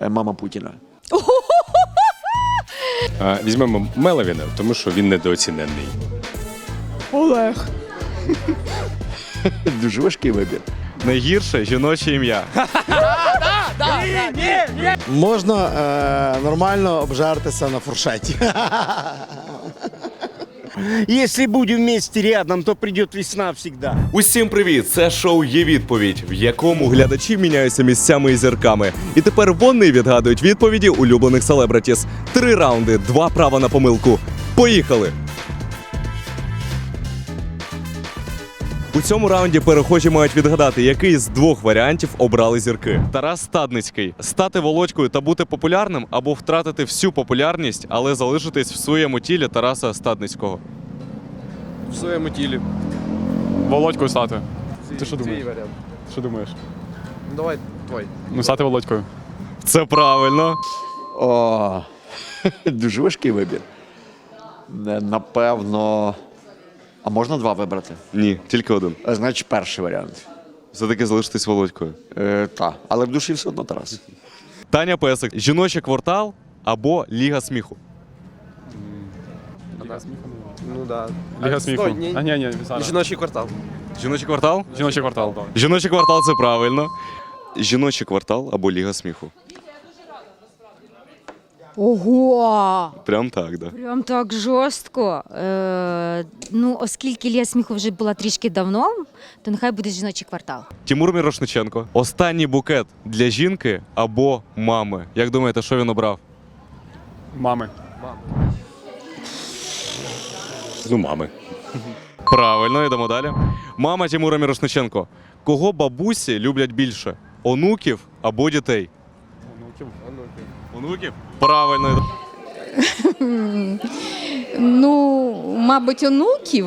е, мама Путіна. А, Візьмемо Меловіна, тому що він недооцінений. Олег. Дуже важкий вибір. Найгірше жіноче ім'я. Можна е, нормально обжартися на фуршеті. Если будемо вместе рядом, то прийде весна всегда. Усім привіт! Це шоу є відповідь, в якому глядачі міняються місцями і зірками. І тепер вони відгадують відповіді улюблених селебритіс. Три раунди, два права на помилку. Поїхали! У цьому раунді перехожі мають відгадати, який з двох варіантів обрали зірки. Тарас Стадницький стати володькою та бути популярним або втратити всю популярність, але залишитись в своєму тілі Тараса Стадницького. В своєму тілі. Володькою стати. Ти що думаєш? Що думаєш? Давай твой. Ну, стати Володькою. Це правильно. О, дуже важкий вибір. Е, Напевно. А можна два вибрати? Ні, тільки один. Е, Значить, перший варіант. Все-таки залишитись Володькою. Е, та, але в душі все одно Тарас. Таня Песик, жіночий квартал або Ліга сміху. Ну да. Ліга сміху. стой, ні, А, ні, ні, зараз. Жіночий квартал. Жіночий квартал? Жіночий квартал. так. Жіночий квартал це правильно. Жіночий квартал або Ліга сміху. Ого! Прям так, да. Прям так жорстко. Е, ну, оскільки Лія сміху вже була трішки давно, то нехай буде жіночий квартал. Тимур Мірошниченко. Останній букет для жінки або мами. Як думаєте, що він обрав? Мами. Ну, мами. Правильно, йдемо далі. Мама Тимура Мірошниченко. Кого бабусі люблять більше? Онуків або дітей? Онуків. Онуків? Правильно. Ну, мабуть, онуків.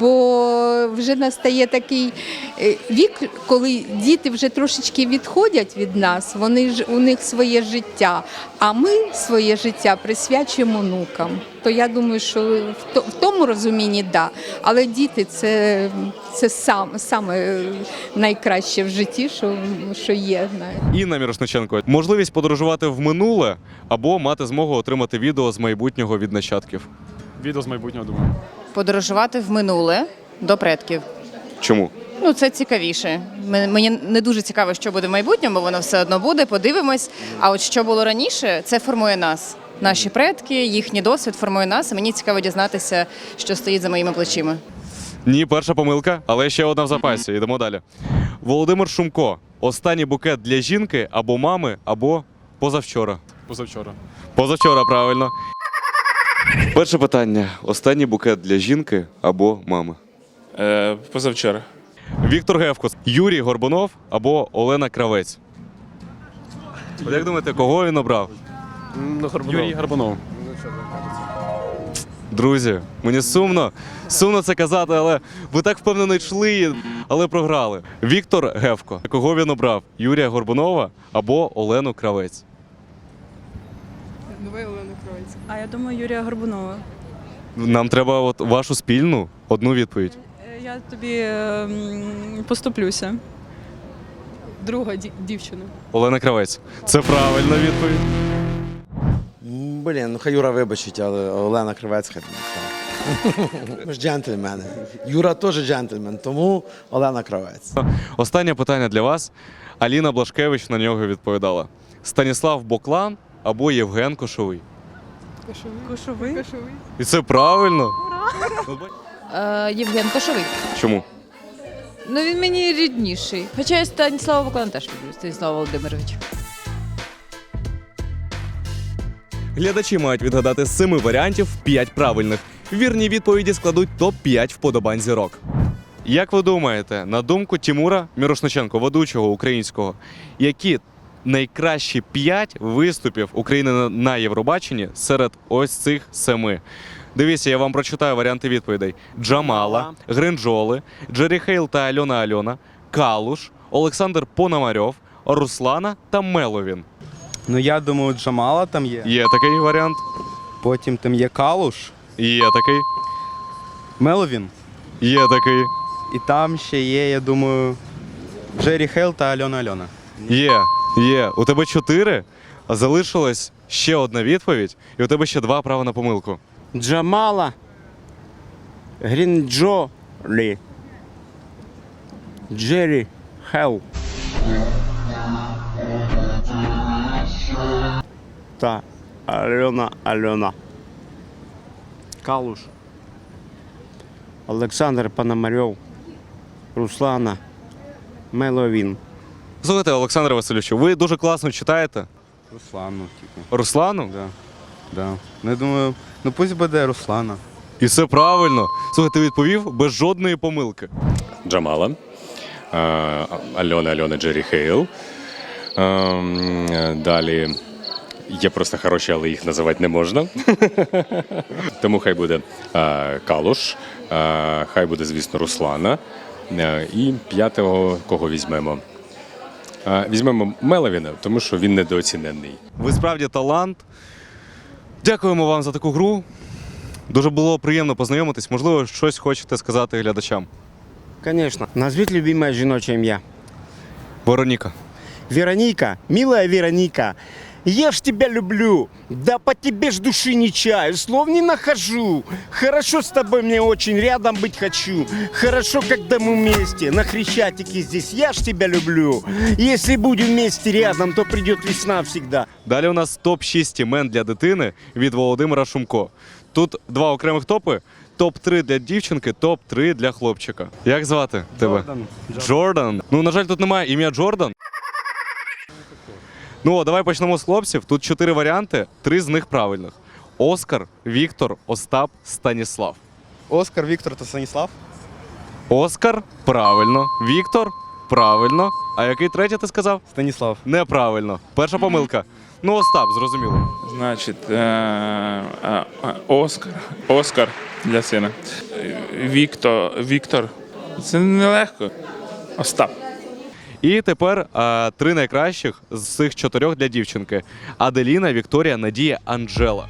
Бо вже настає такий е, вік, коли діти вже трошечки відходять від нас, вони ж у них своє життя, а ми своє життя присвячуємо онукам. То я думаю, що в то- в тому розумінні да. Але діти це, це сам, саме найкраще в житті, що, що є. Інна Мірошниченко. Можливість подорожувати в минуле або мати змогу отримати відео з майбутнього від нащадків. Відео з майбутнього, думаю. Подорожувати в минуле до предків. Чому? Ну, це цікавіше. Мені не дуже цікаво, що буде в майбутньому, воно все одно буде, подивимось. А от що було раніше, це формує нас. Наші предки, їхній досвід формує нас. І мені цікаво дізнатися, що стоїть за моїми плечима. Ні, перша помилка, але ще одна в запасі. Йдемо далі. Володимир Шумко. Останній букет для жінки або мами, або позавчора. Позавчора. Позавчора, правильно. Перше питання: останній букет для жінки або мами. Е, позавчора. Віктор Гевкос, Юрій Горбунов або Олена Кравець. От Як думаєте, кого він обрав? Ну, Горбунов. Юрій Гарбунов. Друзі, мені сумно, сумно це казати, але ви так впевнено йшли, але програли. Віктор Гевко. Кого він обрав? Юрія Горбунова або Олену Кравець? А я думаю, Юрія Горбунова. Нам треба от вашу спільну одну відповідь. Е, Я тобі ем, поступлюся. Друга ді- дівчина. Олена Кравець. Це правильна відповідь. М, Блін, ну хай Юра вибачить, але Олена Кривець хай. так. Ми ж джентльмени. Юра теж джентльмен, тому Олена Кравець. Останнє питання для вас. Аліна Блашкевич на нього відповідала: Станіслав Боклан або Євген Кошовий. Кошовий. кошовий. І це правильно. Е, Євген Кошовий. Чому? Ну він мені рідніший. Хоча я Станіслава Баклана теж люблю, Станіслав Володимирович. Глядачі мають відгадати з семи варіантів 5 правильних. Вірні відповіді складуть топ-5 вподобань зірок. Як ви думаєте, на думку Тимура Мірошниченко, ведучого українського, які найкращі 5 виступів України на- на Євробаченні серед ось цих семи? Дивіться, я вам прочитаю варіанти відповідей: Джамала, Гринджоли, Джері Хейл та Альона Альона, Калуш, Олександр Пономарьов, Руслана та Меловін. Ну я думаю, Джамала там є. Є такий варіант. Потім там є Калуш, Є такий. Меловін Є такий. І там ще є, я думаю, Джері Хейл та Альона Альона. Є, є. У тебе чотири, а залишилась ще одна відповідь, і у тебе ще два права на помилку. Джамала. Гринджоли. Джерри Хелл. Та Альона Альона. Калуш. Олександр Пономарьов. Руслана Меловін. Слухайте, Олександр Васильовичу, ви дуже класно читаєте. Руслану, типу. Руслану? Да. Да. Ну, я думаю, ну пусть буде Руслана. І все правильно. Слухай, ти відповів без жодної помилки. Джамала, е, Альона Альона Джері Хейл. Е, Далі є просто хороші, але їх називати не можна. Тому хай буде е, Калуш, е, хай буде, звісно, Руслана. Е, І п'ятого кого візьмемо? Візьмемо Меловіна, тому що він недооцінений. Ви справді талант. Дякуємо вам за таку гру. Дуже було приємно познайомитись. Можливо, щось хочете сказати глядачам. Конечно. Назвіть любимое жіноче ім'я. Вероніка. Вероніка, милая Вероника, я ж тебя люблю, да по тебе ж души не чаю, слов не нахожу. Хорошо с тобой мне очень рядом быть хочу. Хорошо, когда мы вместе на Хрещатике здесь, я ж тебя люблю. Если будем вместе рядом, то придет весна всегда. Далі у нас топ-6 імен для дитини від Володимира Шумко. Тут два окремих топи. Топ-3 для дівчинки, топ-3 для хлопчика. Як звати тебе? Джордан. Ну, на жаль, тут немає ім'я Джордан. Ну, давай почнемо з хлопців. Тут чотири варіанти, три з них правильних: Оскар, Віктор, Остап, Станіслав. Оскар, Віктор та Станіслав. Оскар правильно. Віктор правильно. А який третій ти сказав? Станіслав. Неправильно. Перша помилка. Ну, Остап, зрозуміло. Значить, е, Оскар. Оскар для сина. Віктор. Віктор. Це нелегко. Остап. І тепер а, три найкращих з цих чотирьох для дівчинки: Аделіна, Вікторія, Надія, Анджела.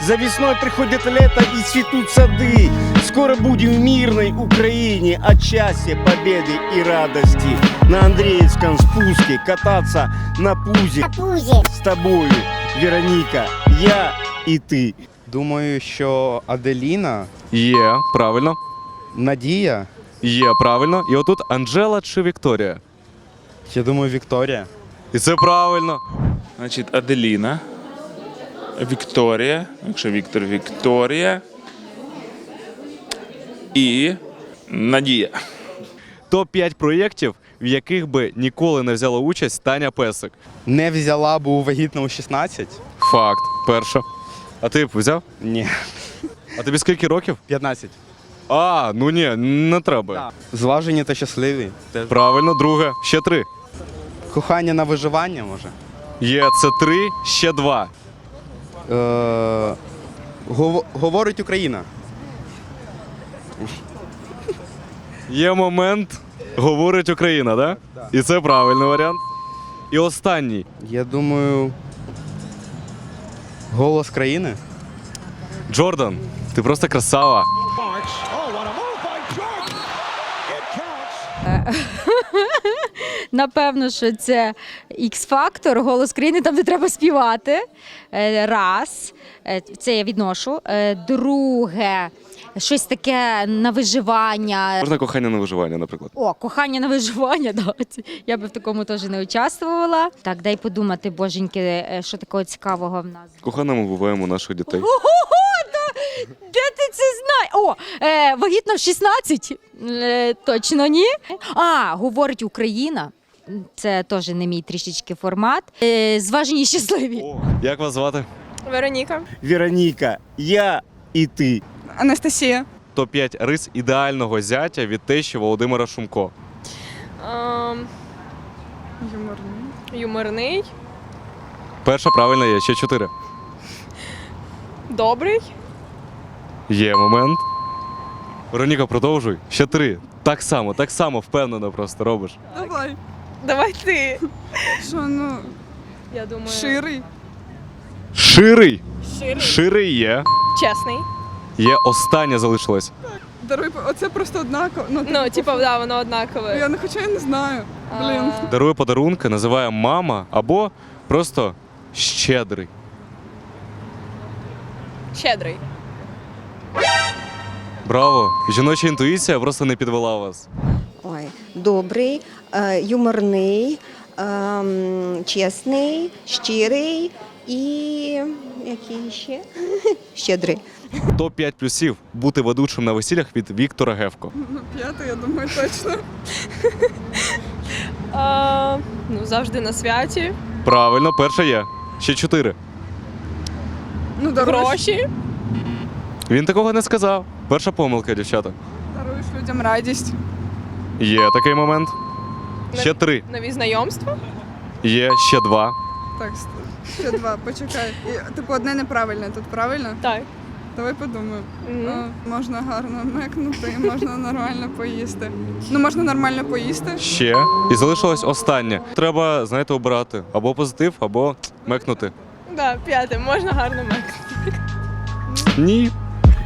За весной приходит лето и цветут сады. Скоро будем в мирной Украине от счастья, победы и радости. На Андреевском спуске кататься на пузе. С тобою, Вероника, я и ты. Думаю, що Аделіна, Є, правильно. Надія, Є, правильно. І отут Анджела чи Вікторія. я думаю, Вікторія. І це правильно. Значить, Аделіна. Вікторія. Якщо Віктор Вікторія. І Надія. Топ-5 проєктів, в яких би ніколи не взяла участь Таня Песик. Не взяла, вагітна у 16? Факт. Перша. А ти б взяв? Ні. А тобі скільки років? 15. А, ну ні, не треба. Зважені та щасливі. Теж. Правильно, друге, ще три. Кохання на виживання, може. Є, це три, ще два. Е, гово- говорить Україна. Є момент, говорить Україна, да? І це правильний варіант. І останній. Я думаю. Голос країни. Джордан, ти просто красава. Напевно, що це X-фактор, голос країни, там де треба співати. Е, Раз, Е, це я відношу. Е, Друге, щось таке на виживання. Можна кохання на виживання, наприклад. О, кохання на виживання, да. Я би в такому теж не участвувала. Так, дай подумати, боженьки, що такого цікавого в нас. Кохана ми вбиваємо наших дітей. Ого, да, де ти це знаєш? О, е, вагітна в 16? Е, точно ні. А, говорить Україна. Це теж не мій трішечки формат. Е, зважені і щасливі. О, як вас звати? Вероніка. Вероника, я и ты. Анастасія. Топ-5 рис ідеального зятя від тещі Володимира Шумко. Юморний. Юморний. Перша правильна є, ще чотири. Добрий. Є момент. Вероніка, продовжуй. Ще три. Так само, так само впевнено просто робиш. Давай. Давай ти. Що, ну. Я думаю. Ширий. Ширий. Ширий. Ширий є. Чесний. Є остання залишилась. Даруй, оце просто однаково. Ну, Ну, типу, да, воно однакове. Я не хоча я не знаю. Блін. Дарує подарунки, називає мама або просто щедрий. Щедрий. Браво! Жіноча інтуїція просто не підвела вас. Ой, добрий, е, юморний, ем, чесний, щирий і який ще? Щедрий. Топ-5 плюсів бути ведучим на весіллях від Віктора Гевко. Ну, п'яте, я думаю, точно. А, ну, завжди на святі. Правильно, перше є. Ще чотири. Ну, даруєш, Гроші. Він такого не сказав. Перша помилка, дівчата. даруєш людям радість. Є такий момент. Ще три. Нові знайомства. Є ще два. Так, ще два, почекай. І, типу, одне неправильне тут, правильно? Так. Давай подумаємо. О, можна гарно мекнути, можна нормально поїсти. Ну, можна нормально поїсти. Ще. І залишилось останнє. Треба, знаєте, обирати або позитив, або мекнути. Да, п'яте, можна гарно мекнути. Ні.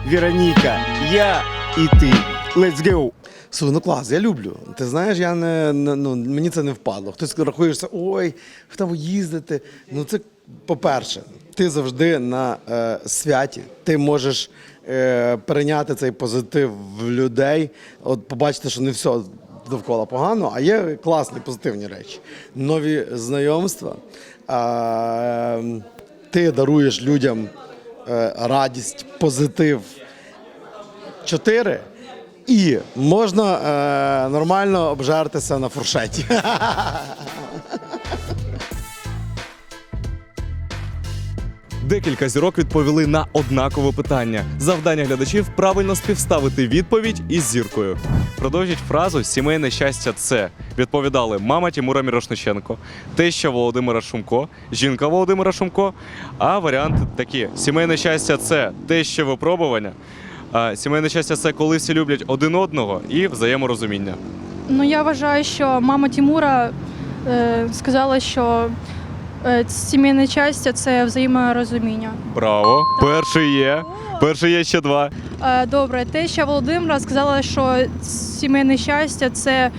Вероника, я и ты. Let's go. Слухай, ну клас, я люблю. Ти знаєш, я не, не ну, мені це не впадло. Хтось рахуєшся, ой, в того їздити. Ну це по-перше, ти завжди на е, святі. Ти можеш е, перейняти цей позитив в людей, от побачити, що не все довкола погано, а є класні позитивні речі. Нові знайомства. Е, ти даруєш людям радість, позитив. Чотири. І можна е, нормально обжертися на фуршеті. Декілька зірок відповіли на однакове питання. Завдання глядачів правильно співставити відповідь із зіркою. Продовжіть фразу Сімейне щастя це відповідали мама Тимура Мірошниченко, теща Володимира Шумко, жінка Володимира Шумко. А варіанти такі: сімейне щастя це теща випробування. А сімейне щастя це коли всі люблять один одного і взаєморозуміння. Ну, я вважаю, що мама Тимура е, сказала, що е, сімейне щастя це взаєморозуміння. Браво! Перший є. Перший є ще два. Е, добре, теща Володимира сказала, що сімейне щастя це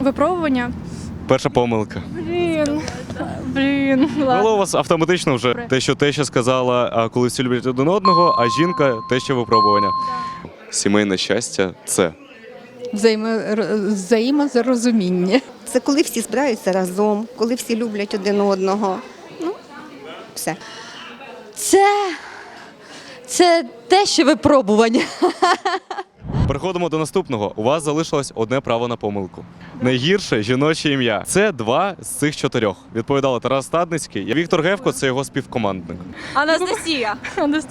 випробування. Перша помилка. Блін, блін, ладно. Було у вас автоматично вже Добре. те, що те, що сказала, а, коли всі люблять один одного, а жінка те, що випробування. Сімейне щастя це. Взаємо... Взаємозрозуміння. Це коли всі збираються разом, коли всі люблять один одного. Ну, все. Це, це те, що випробування. Переходимо до наступного. У вас залишилось одне право на помилку. Найгірше жіноче ім'я. Це два з цих чотирьох. Відповідали Тарас Стадницький. і Віктор Гевко це його співкомандник. Анастасія.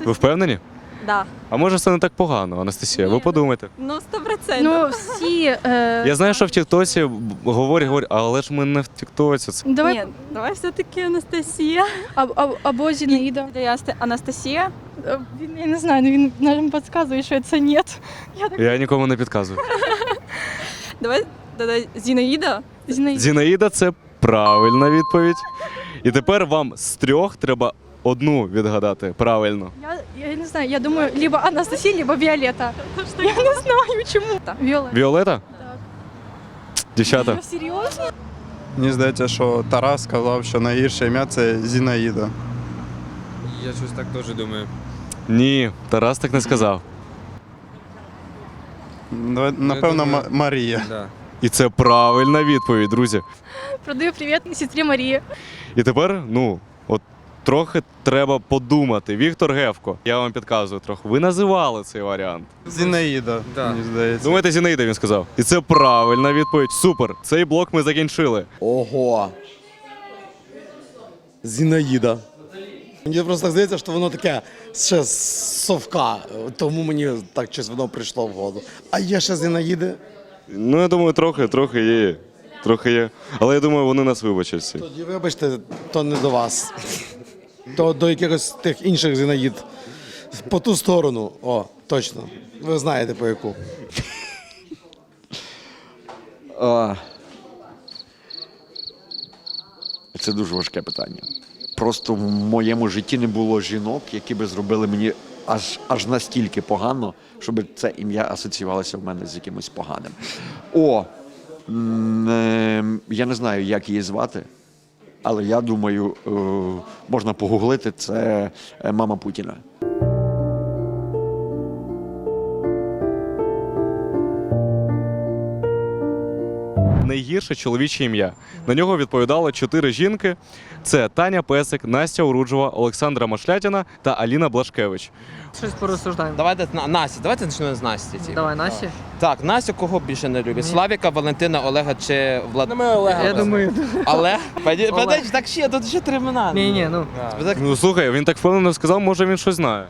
Ви впевнені? Да. А може це не так погано, Анастасія? Ви подумайте. Ну, сто процентів. Ну, всі. Е, Я знаю, що в Тіктосі говорять, говорять, але ж ми не в Тіктоці. Це давай, Ні, давай все-таки Анастасія. аб, аб, або Зінаїда. Анастасія? Е, Він, я не знаю, ну він нам підказує, що це ні. Я так, я нікому не підказую. Давай тоді Зінаїда. Зінаїда. Зінаїда це правильна відповідь. І тепер вам з трьох треба одну відгадати правильно. Я, я не знаю, я думаю, либо Анастасия, либо Виолетта. Я не знаю, чому. Виолетта. Віолета? Дівчата. Серйозно? Мені здається, що Тарас сказав, що найгірше ім'я це Зінаїда. Я щось так теж думаю. Ні, Тарас так не сказав. Давай, Напевно, думаю- Ма- Марія. Да. І це правильна відповідь, друзі. Продаю привіт сестрі Марії. І тепер, ну, трохи треба подумати. Віктор Гевко, я вам підказую трохи. Ви називали цей варіант. Зінаїда, Да. мені здається. Думаєте, Зінаїда він сказав. І це правильна відповідь. Супер. Цей блок ми закінчили. Ого. Зінаїда. Мені просто здається, що воно таке ще з совка, тому мені так щось воно прийшло в голову. А є ще Зінаїди? Ну, я думаю, трохи, трохи є. Трохи є. Але я думаю, вони нас вибачать всі. Тоді, вибачте, то не до вас. То до якихось тих інших Зінаїд. По ту сторону. О, точно. Ви знаєте по яку. Це дуже важке питання. Просто в моєму житті не було жінок, які би зробили мені аж, аж настільки погано, щоб це ім'я асоціювалося в мене з якимось поганим. О, м, е, я не знаю, як її звати, але я думаю, е, можна погуглити, це е, мама Путіна. Найгірше чоловіче ім'я. На нього відповідало чотири жінки: це Таня Песик, Настя Уруджова, Олександра Машлятіна та Аліна Блашкевич. Щось порозсуждаємо. Давайте на Насті, давайте почнемо з Насті. типу. Давай, Насі. Так, Настю кого більше не люблять? Славіка, Валентина, Олега чи Влад... Ну, ми Олега. Я думаю. Олег? Подожди, Олег. так ще, тут ще три імена. Ні, ні, ну. Так- Ну слухай, він так впевнено сказав, може він щось знає.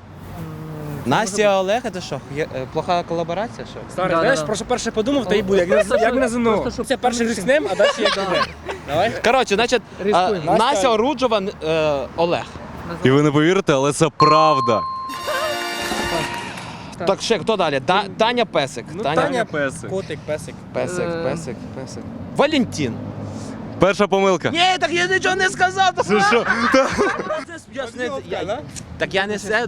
Настя, Олег, це що? Є- е, Плоха колаборація, що? Старий, знаєш, про що перше подумав, то й буде. Як, як на ЗНО. Це перший рік а далі як буде. Давай. Коротше, значить, а, Рискуємо. Настя Оруджова, е, Олег. І ви не повірите, але це правда. Так, ще хто далі? Да, Таня Песик. Таня, Песик. Котик, песик. Песик, Е. Песик, Песик. Валентин. Перша помилка. Ні, так я нічого не сказав. Це що? Я ж не- я- Так я не все.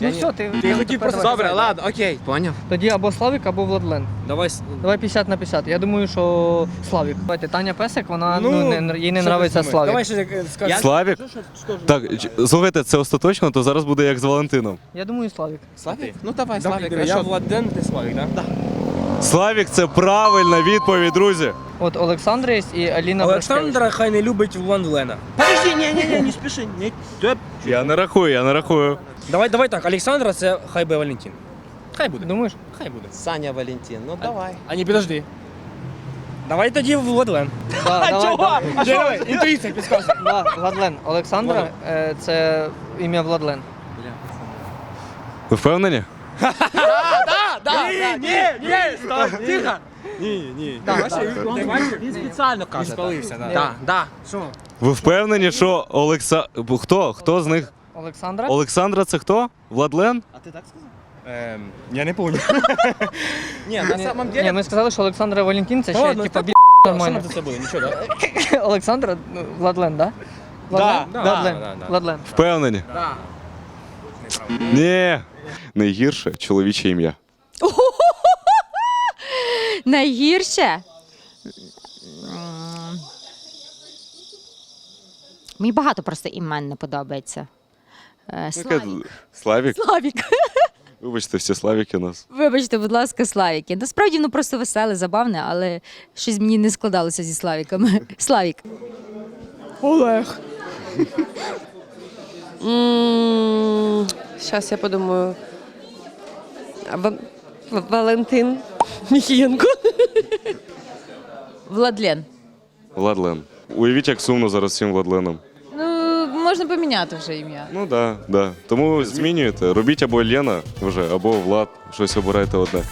Ну все, ти. Ти хотів просто Добре, ладно, окей, поняв. Тоді або Славік, або Владлен. Давай. Давай 50 на 50. Я думаю, що Славік. Давайте, Таня Песик, вона ну, не, їй не нравиться? Славік. Давай ще скажи. Славік? Так, ч- слухайте, це остаточно, то зараз буде як з Валентином. Я думаю, Славік. Славік? Ну давай, Славік. а Я що? Владен, ти Славік, так? Славік це правильна відповідь, друзі. От Олександра є і Аліна Олександра хай не любить Владлена. Подожди, ні, ні, ні, не спіши. Ні. Я не рахую, я не рахую. Давай, давай так, Олександра це хай би Валентин. Хай буде. Думаєш? Хай буде. Саня Валентин, ну давай. А ні, підожди. Давай тоді Владлен. Да, давай, давай. А що? Інтуїція підказує. Да, Владлен. Олександра е, це ім'я Владлен. Ви впевнені? Ні, ні, ні, стой, тихо. Ні, ні. Він спеціально Він каже. спалився, так. Да, да. Що? Ви впевнені, що Олекса... Хто? Хто з них? Олександра? Олександра це хто? Владлен? А ти так сказав? Ем, я не пам'ятаю. Ні, на самом Ні, деле. ми сказали, що Олександра Валентин це ще ладно, типа та бі Що нормально. це буде? Нічого, так? Олександра ну, Владлен, да? Да, Владлен? да, Владлен. да, да. Владлен. Впевнені? Да. Ні. Найгірше чоловіче ім'я. Найгірше. Мені багато просто імен не подобається. Е, Славік. Славік? Славік. Вибачте, всі Славіки у нас. Вибачте, будь ласка, Славіки. Насправді воно просто веселе, забавне, але щось мені не складалося зі Славіками. Славік. Олег. Зараз я подумаю. Валентин Міхієнко. Владлен. Владлен. Уявіть, як сумно зараз всім Владленом. Ну, можна поміняти вже ім'я. Ну так, да, да. Тому змінюєте. Робіть або Лена вже, або Влад. Щось обирайте одне.